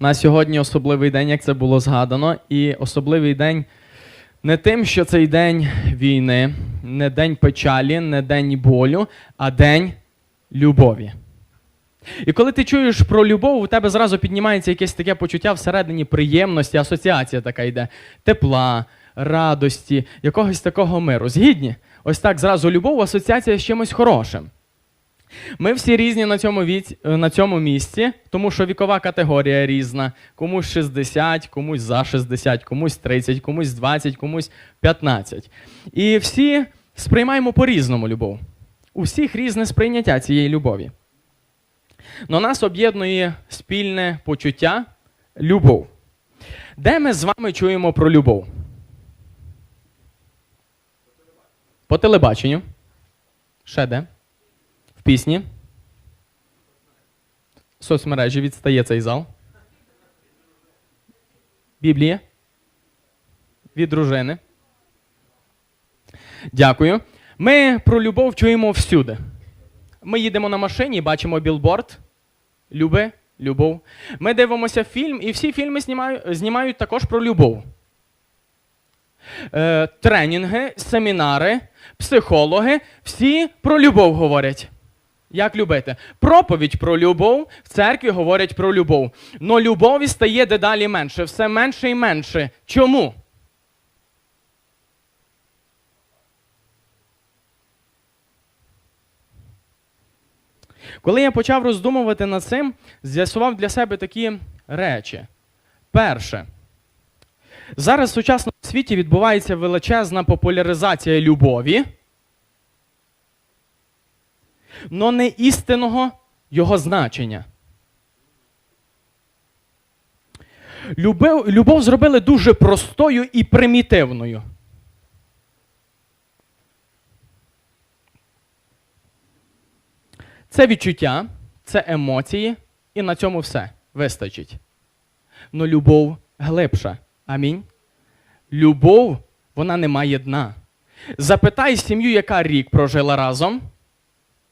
На сьогодні особливий день, як це було згадано, і особливий день не тим, що цей день війни, не день печалі, не день болю, а день любові. І коли ти чуєш про любов, у тебе зразу піднімається якесь таке почуття всередині приємності, асоціація така йде, тепла, радості, якогось такого миру. Згідні? Ось так зразу любов, асоціація з чимось хорошим. Ми всі різні на цьому, віць, е, на цьому місці, тому що вікова категорія різна. Комусь 60, комусь за 60, комусь 30, комусь 20, комусь 15. І всі сприймаємо по-різному любов. У всіх різне сприйняття цієї любові. Но нас об'єднує спільне почуття любов. Де ми з вами чуємо про любов? По телебаченню. Ще де? Пісні. Соцмережі відстає цей зал. Біблія. Від дружини. Дякую. Ми про любов чуємо всюди. Ми їдемо на машині, бачимо білборд. Люби, любов. Ми дивимося фільм, і всі фільми знімають, знімають також про любов. Е, тренінги, семінари, психологи всі про любов говорять. Як любити? Проповідь про любов, в церкві говорять про любов. Но любові стає дедалі менше, все менше і менше. Чому? Коли я почав роздумувати над цим, з'ясував для себе такі речі. Перше, зараз в сучасному світі відбувається величезна популяризація любові, но не істинного його значення. Любов, любов зробили дуже простою і примітивною. Це відчуття, це емоції, і на цьому все вистачить. Но любов глибша. Амінь. Любов, вона не має дна. Запитай сім'ю, яка рік прожила разом,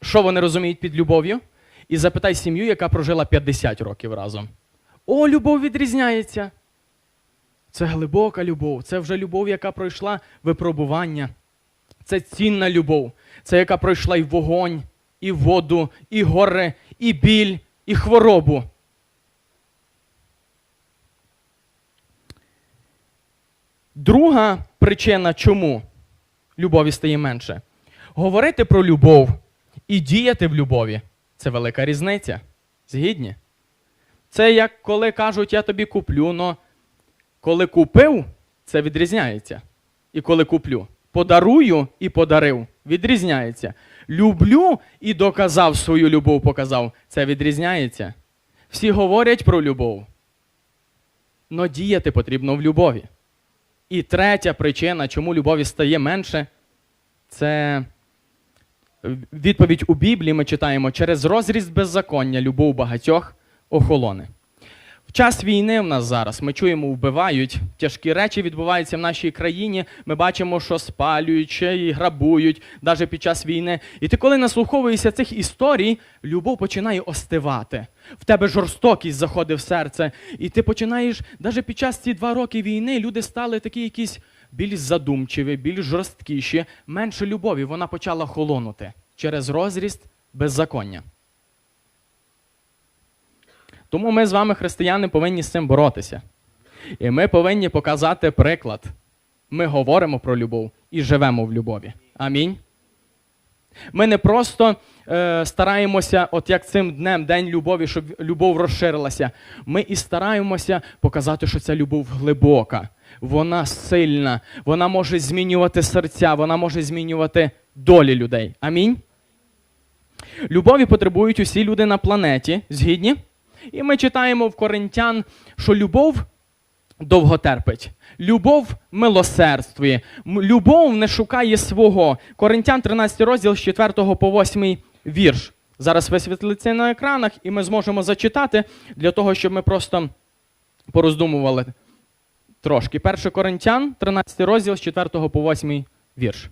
що вони розуміють під любов'ю, і запитай сім'ю, яка прожила 50 років разом. О, любов відрізняється. Це глибока любов, це вже любов, яка пройшла випробування. Це цінна любов, це яка пройшла і вогонь, і воду, і гори, і біль, і хворобу. Друга причина, чому любові стає менше. Говорити про любов і діяти в любові це велика різниця. Згідні? Це як коли кажуть, я тобі куплю, но коли купив, це відрізняється. І коли куплю. Подарую і подарив відрізняється. Люблю і доказав свою любов, показав. Це відрізняється. Всі говорять про любов. Но діяти потрібно в любові. І третя причина, чому любові стає менше, це відповідь у Біблії ми читаємо через розріст беззаконня любов багатьох охолоне. В час війни в нас зараз ми чуємо, вбивають, тяжкі речі відбуваються в нашій країні. Ми бачимо, що спалюють ще і грабують навіть під час війни. І ти, коли наслуховуєшся цих історій, любов починає остивати. В тебе жорстокість заходить в серце, і ти починаєш, навіть під час ці два роки війни, люди стали такі якісь більш задумчиві, більш жорсткіші, менше любові. Вона почала холонути через розріст беззаконня. Тому ми з вами, християни, повинні з цим боротися. І ми повинні показати приклад. Ми говоримо про любов і живемо в любові. Амінь. Ми не просто е, стараємося, от як цим днем, День любові, щоб любов розширилася. Ми і стараємося показати, що ця любов глибока, вона сильна, вона може змінювати серця, вона може змінювати долі людей. Амінь. Любові потребують усі люди на планеті, згідні? І ми читаємо в Коринтян, що любов довго терпить. Любов милосердствує, любов не шукає свого. Коринтян 13 розділ з 4 по 8 вірш. Зараз висвітлиться на екранах, і ми зможемо зачитати для того, щоб ми просто пороздумували трошки. 1 Коринтян, 13 розділ з 4 по 8 вірш.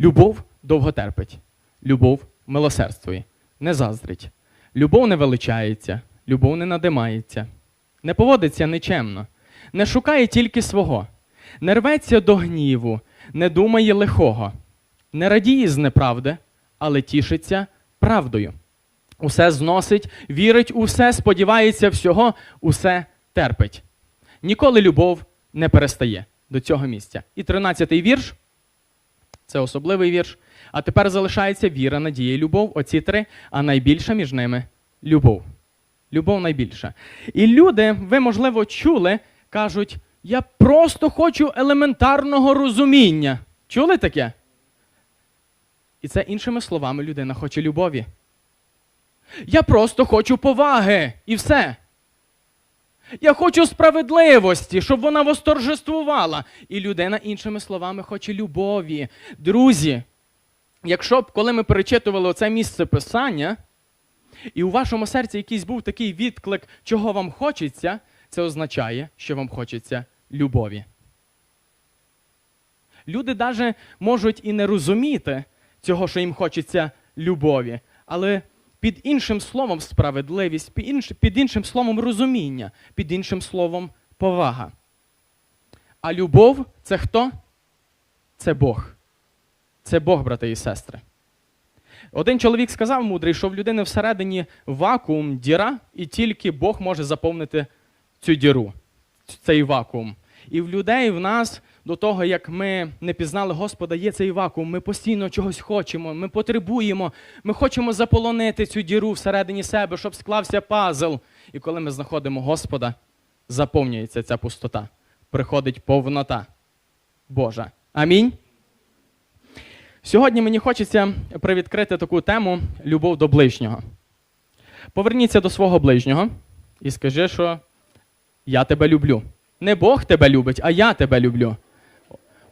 Любов довго терпить. Любов милосердствує, не заздрить. Любов не величається, любов не надимається, не поводиться нечемно, не шукає тільки свого, не рветься до гніву, не думає лихого, не радіє з неправди, але тішиться правдою. Усе зносить, вірить у все, сподівається всього, усе терпить. Ніколи любов не перестає до цього місця. І тринадцятий вірш це особливий вірш. А тепер залишається віра, надія любов. Оці три, а найбільша між ними любов. Любов найбільша. І люди, ви, можливо, чули, кажуть: я просто хочу елементарного розуміння. Чули таке? І це іншими словами людина хоче любові. Я просто хочу поваги і все. Я хочу справедливості, щоб вона восторжествувала. І людина, іншими словами, хоче любові. Друзі, якщо б коли ми перечитували оце місце писання, і у вашому серці якийсь був такий відклик, чого вам хочеться, це означає, що вам хочеться любові. Люди навіть можуть і не розуміти цього, що їм хочеться любові, але під іншим словом справедливість, під, інш, під іншим словом розуміння, під іншим словом повага. А любов це хто? Це Бог. Це Бог, брати і сестри. Один чоловік сказав мудрий, що в людини всередині вакуум, діра, і тільки Бог може заповнити цю діру, цей вакуум. І в людей, в нас, до того, як ми не пізнали Господа, є цей вакуум. Ми постійно чогось хочемо, ми потребуємо, ми хочемо заполонити цю діру всередині себе, щоб склався пазл. І коли ми знаходимо Господа, заповнюється ця пустота. Приходить повнота Божа. Амінь. Сьогодні мені хочеться привідкрити таку тему любов до ближнього. Поверніться до свого ближнього і скажи, що я тебе люблю. Не Бог тебе любить, а я тебе люблю.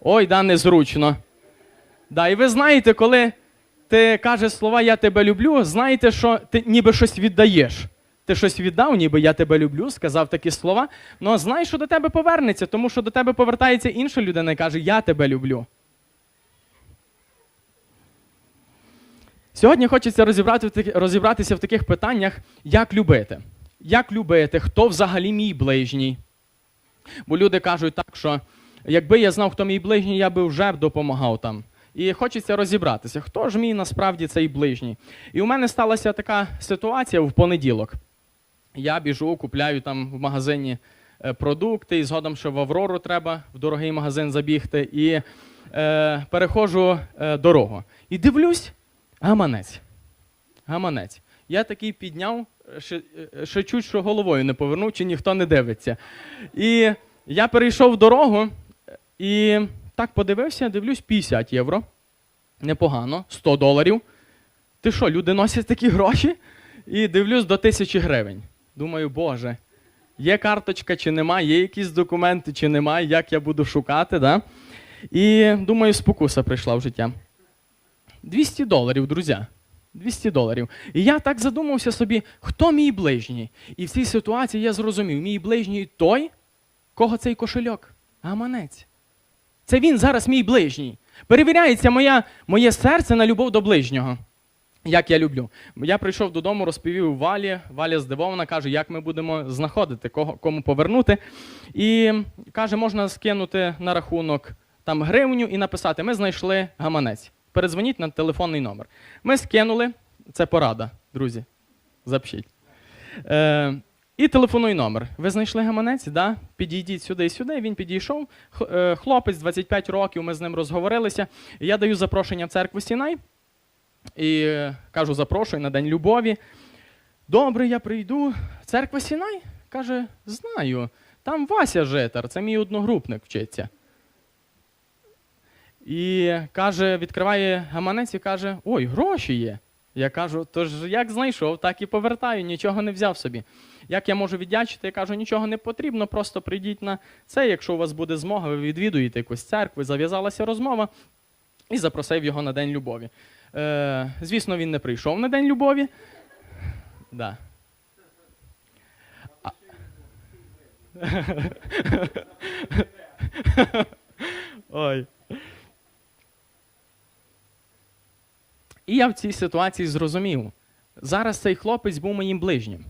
Ой, да, незручно. Да, і ви знаєте, коли ти кажеш слова Я тебе люблю, знаєте, що ти ніби щось віддаєш. Ти щось віддав, ніби я тебе люблю, сказав такі слова. Ну знаєш, що до тебе повернеться, тому що до тебе повертається інша людина і каже, я тебе люблю. Сьогодні хочеться розібрати, розібратися в таких питаннях, як любити. Як любити, хто взагалі мій ближній. Бо люди кажуть так, що якби я знав, хто мій ближній, я би вже допомагав там. І хочеться розібратися, хто ж мій насправді цей ближній. І у мене сталася така ситуація в понеділок. Я біжу, купляю там в магазині е, продукти, і згодом, що в Аврору треба в дорогий магазин забігти, і е, переходжу е, дорогу. І дивлюсь, гаманець. Гаманець. Я такий підняв, е, ще, е, чуть що головою не повернув, чи ніхто не дивиться. І я перейшов дорогу і так подивився, дивлюсь, 50 євро. Непогано, 100 доларів. Ти що, люди носять такі гроші? І дивлюсь до тисячі гривень. Думаю, Боже, є карточка чи нема, є якісь документи чи немає, як я буду шукати. Да? І думаю, спокуса прийшла в життя. 200 доларів, друзі. 200 доларів. І я так задумався собі, хто мій ближній? І в цій ситуації я зрозумів, мій ближній той, кого цей кошельок? Гаманець. Це він зараз мій ближній. Перевіряється моя, моє серце на любов до ближнього. Як я люблю. Я прийшов додому, розповів Валі. Валя здивована, каже, як ми будемо знаходити, кого, кому повернути. І каже, можна скинути на рахунок там гривню і написати: ми знайшли гаманець. Передзвоніть на телефонний номер. Ми скинули, це порада, друзі. Запишіть. Е, і телефонуй номер. Ви знайшли гаманець? Да? Підійдіть сюди і сюди. Він підійшов. Е, Хлопець 25 років, ми з ним розговорилися. Я даю запрошення в церкву Сінай і е, кажу, запрошую на День любові. Добре, я прийду. Церква Сінай? Каже, знаю. Там Вася Житар, це мій одногрупник вчиться. І каже, відкриває гаманець і каже: Ой, гроші є. Я кажу, тож як знайшов, так і повертаю, нічого не взяв собі. Як я можу віддячити? Я кажу, нічого не потрібно, просто прийдіть на це. Якщо у вас буде змога, ви відвідуєте якусь церкву, зав'язалася розмова, і запросив його на День любові. Е, звісно, він не прийшов на День любові. Да. А- Ой. І я в цій ситуації зрозумів, зараз цей хлопець був моїм ближнім.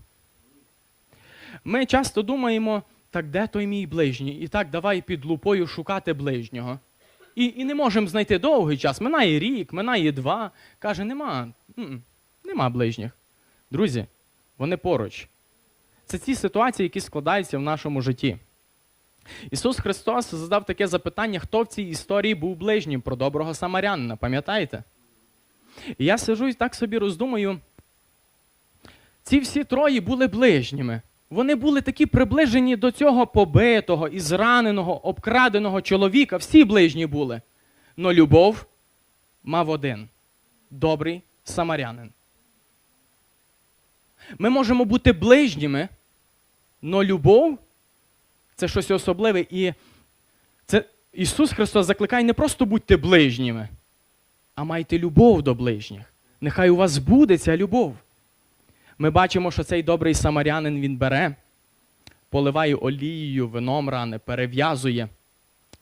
Ми часто думаємо, так де той мій ближній? І так, давай під лупою шукати ближнього. І, і не можемо знайти довгий час. Минає рік, минає два. Каже, нема, нема ближніх. Друзі, вони поруч. Це ті ситуації, які складаються в нашому житті. Ісус Христос задав таке запитання, хто в цій історії був ближнім про доброго самарянина, пам'ятаєте? І я сижу і так собі роздумую. Ці всі троє були ближніми. Вони були такі приближені до цього побитого, і зраненого, обкраденого чоловіка. Всі ближні були. Но любов мав один добрий самарянин. Ми можемо бути ближніми, но любов це щось особливе. І це Ісус Христос закликає не просто будьте ближніми, а майте любов до ближніх. Нехай у вас буде ця любов. Ми бачимо, що цей добрий самарянин він бере, поливає олією, вином рани, перев'язує.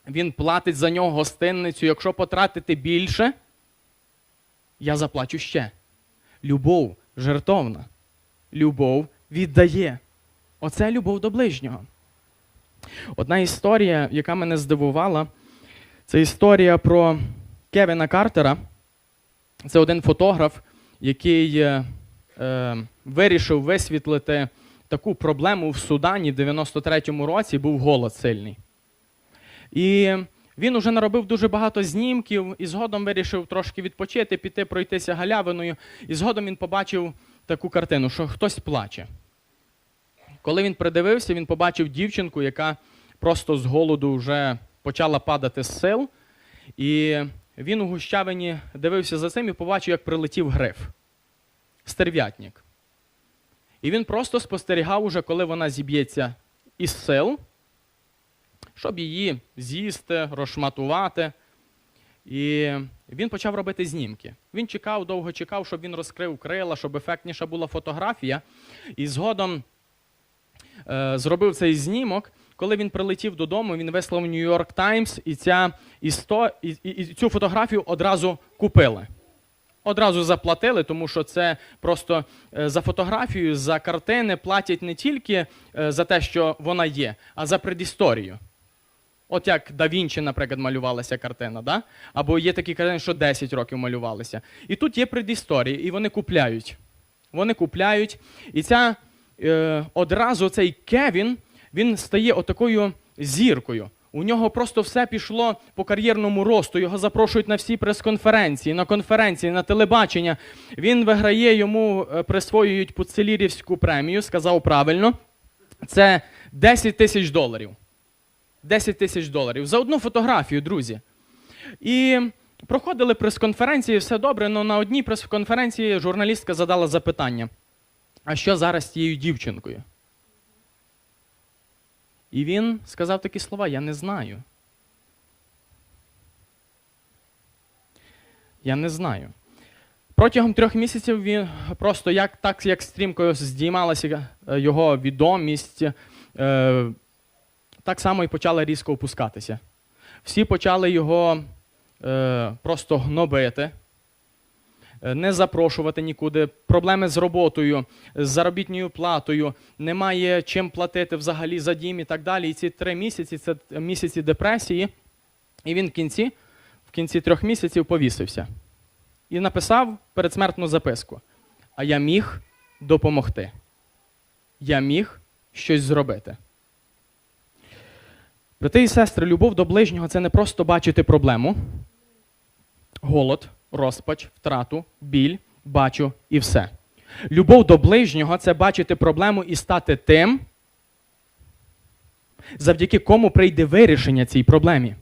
Він платить за нього гостинницю. Якщо потратити більше, я заплачу ще. Любов жертовна. Любов віддає. Оце любов до ближнього. Одна історія, яка мене здивувала, це історія про Кевіна Картера. Це один фотограф, який е, е, вирішив висвітлити таку проблему в Судані в 93-му році, був голод сильний. І він уже наробив дуже багато знімків, і згодом вирішив трошки відпочити, піти пройтися галявиною. І згодом він побачив таку картину, що хтось плаче. Коли він придивився, він побачив дівчинку, яка просто з голоду вже почала падати з сил. І він у гущавині дивився за цим і побачив, як прилетів гриф. Стерв'ятник. І він просто спостерігав, уже, коли вона зіб'ється із сил, щоб її з'їсти, розшматувати. І він почав робити знімки. Він чекав, довго чекав, щоб він розкрив крила, щоб ефектніша була фотографія. І згодом е, зробив цей знімок. Коли він прилетів додому, він вислав Нью-Йорк Таймс, і, цю фотографію одразу купили. Одразу заплатили, тому що це просто е, за фотографію, за картини платять не тільки е, за те, що вона є, а за предісторію. От як Да Вінчі, наприклад, малювалася картина, да? або є такі картини, що 10 років малювалися. І тут є предісторії, і вони купляють. Вони купляють. І ця е, одразу цей Кевін він стає отакою зіркою. У нього просто все пішло по кар'єрному росту. Його запрошують на всі прес-конференції, на конференції, на телебачення. Він виграє, йому е, присвоюють Пуцелірівську премію, сказав правильно. Це 10 тисяч доларів. 10 тисяч доларів за одну фотографію, друзі. І проходили прес-конференції, все добре, але на одній прес-конференції журналістка задала запитання: а що зараз з тією дівчинкою? І він сказав такі слова: Я не знаю. Я не знаю. Протягом трьох місяців він просто як, так, як стрімко здіймалася е, його відомість, е, так само і почала різко опускатися. Всі почали його е, просто гнобити, не запрошувати нікуди. Проблеми з роботою, з заробітною платою, немає чим платити взагалі за дім і так далі. І ці три місяці це місяці депресії. І він в кінці, в кінці трьох місяців повісився. І написав передсмертну записку. А я міг допомогти. Я міг щось зробити. Брати і сестри, любов до ближнього це не просто бачити проблему, голод, розпач, втрату, біль, бачу і все. Любов до ближнього це бачити проблему і стати тим, завдяки кому прийде вирішення цій проблемі.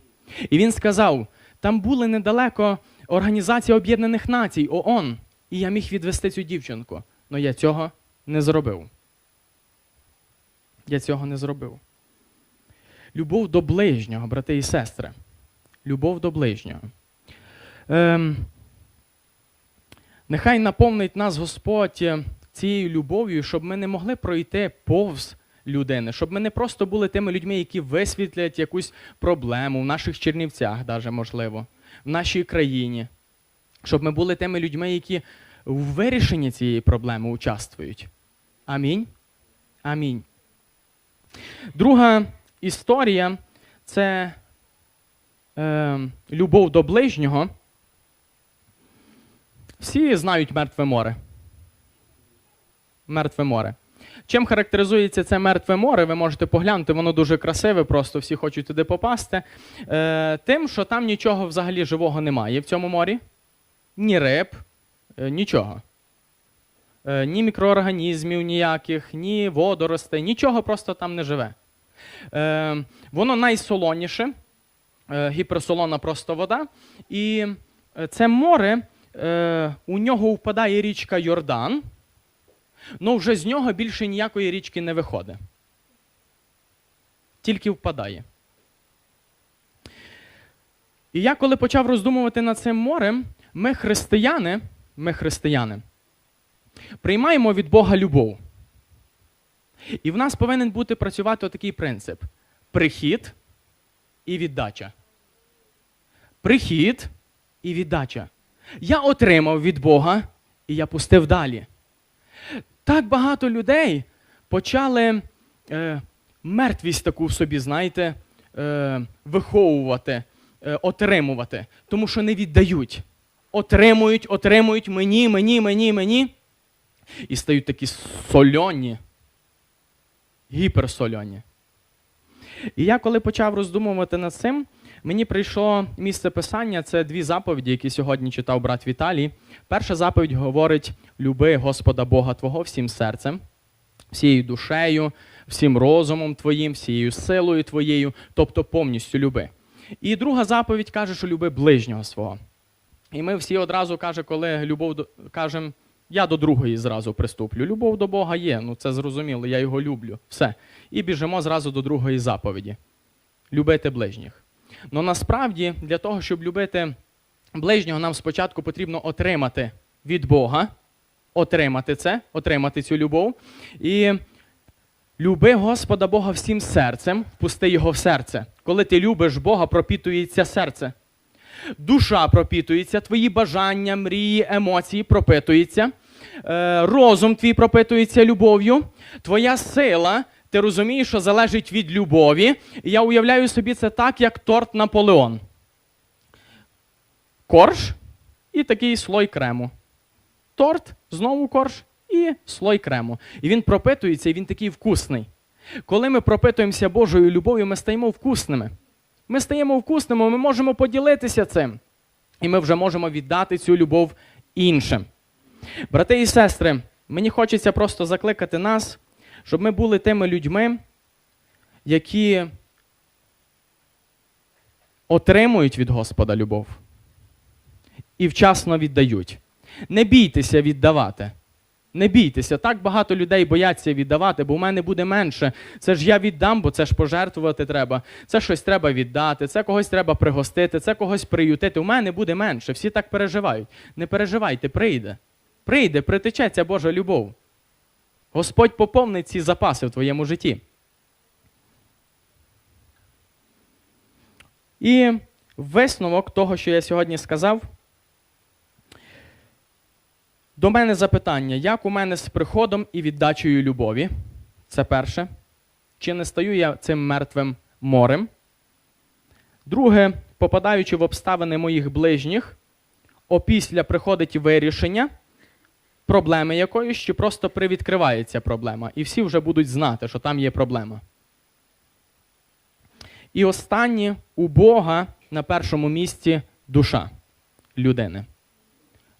І він сказав: там були недалеко Організація Об'єднаних Націй, ООН, і я міг відвести цю дівчинку. Але я цього не зробив. Я цього не зробив. Любов до ближнього, брати і сестри. Любов до ближнього. Ем, нехай наповнить нас Господь цією любов'ю, щоб ми не могли пройти повз людини, щоб ми не просто були тими людьми, які висвітлять якусь проблему в наших Чернівцях, даже, можливо, в нашій країні. щоб ми були тими людьми, які в вирішенні цієї проблеми участвують. Амінь. Амінь. Друга історія це е, любов до ближнього. Всі знають мертве море. Мертве море. Чим характеризується це мертве море, ви можете поглянути, воно дуже красиве, просто всі хочуть туди попасти. Е, тим, що там нічого взагалі живого немає в цьому морі. Ні риб, е, нічого. Е, ні мікроорганізмів ніяких, ні водоростей, нічого просто там не живе. Е, воно найсолоніше, е, гіперсолона просто вода. І е, це море, е, у нього впадає річка Йордан. Ну, вже з нього більше ніякої річки не виходить. Тільки впадає. І я коли почав роздумувати над цим морем, ми християни, ми християни, приймаємо від Бога любов. І в нас повинен бути працювати отакий принцип: прихід і віддача. Прихід і віддача. Я отримав від Бога, і я пустив далі. Так багато людей почали е, мертвість таку в собі, знаєте, е, виховувати, е, отримувати, тому що не віддають. Отримують, отримують мені, мені, мені, мені. І стають такі сольоні, гіперсольоні. І я коли почав роздумувати над цим, мені прийшло місце писання, це дві заповіді, які сьогодні читав брат Віталій. Перша заповідь говорить: люби Господа Бога Твого всім серцем, всією душею, всім розумом твоїм, всією силою твоєю, тобто повністю люби. І друга заповідь каже, що люби ближнього свого. І ми всі одразу каже, коли любов кажемо, я до другої зразу приступлю. Любов до Бога є, ну це зрозуміло, я його люблю. Все. І біжимо зразу до другої заповіді. Любити ближніх. Ну насправді, для того, щоб любити ближнього, нам спочатку потрібно отримати від Бога, отримати це, отримати цю любов. І люби Господа Бога всім серцем, впусти його в серце. Коли ти любиш Бога, пропітується серце. Душа пропітується, твої бажання, мрії, емоції пропитуються. Е, розум твій пропитується любов'ю. Твоя сила, ти розумієш, що залежить від любові. І я уявляю собі це так, як торт Наполеон. Корж і такий слой крему. Торт, знову корж і слой крему. І він пропитується, і він такий вкусний. Коли ми пропитуємося Божою любов'ю, ми стаємо вкусними. Ми стаємо вкусними, ми можемо поділитися цим. І ми вже можемо віддати цю любов іншим. Брати і сестри, мені хочеться просто закликати нас, щоб ми були тими людьми, які отримують від Господа любов і вчасно віддають. Не бійтеся віддавати. Не бійтеся, так багато людей бояться віддавати, бо в мене буде менше. Це ж я віддам, бо це ж пожертвувати треба. Це щось треба віддати, це когось треба пригостити, це когось приютити. У мене буде менше. Всі так переживають. Не переживайте, прийде. Прийде, притечеться Божа любов. Господь поповнить ці запаси в твоєму житті. І висновок того, що я сьогодні сказав. До мене запитання, як у мене з приходом і віддачею любові? Це перше. Чи не стаю я цим мертвим морем? Друге, попадаючи в обставини моїх ближніх, опісля приходить вирішення проблеми якоїсь, чи просто привідкривається проблема, і всі вже будуть знати, що там є проблема. І останнє у Бога на першому місці душа людини.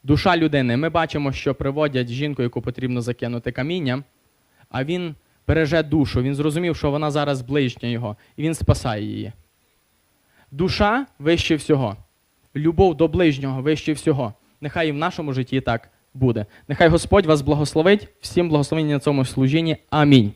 Душа людини. Ми бачимо, що приводять жінку, яку потрібно закинути камінням, а він береже душу. Він зрозумів, що вона зараз ближня його, і він спасає її. Душа вище всього. Любов до ближнього вище всього. Нехай і в нашому житті так буде. Нехай Господь вас благословить. Всім благословення на цьому служінні. Амінь.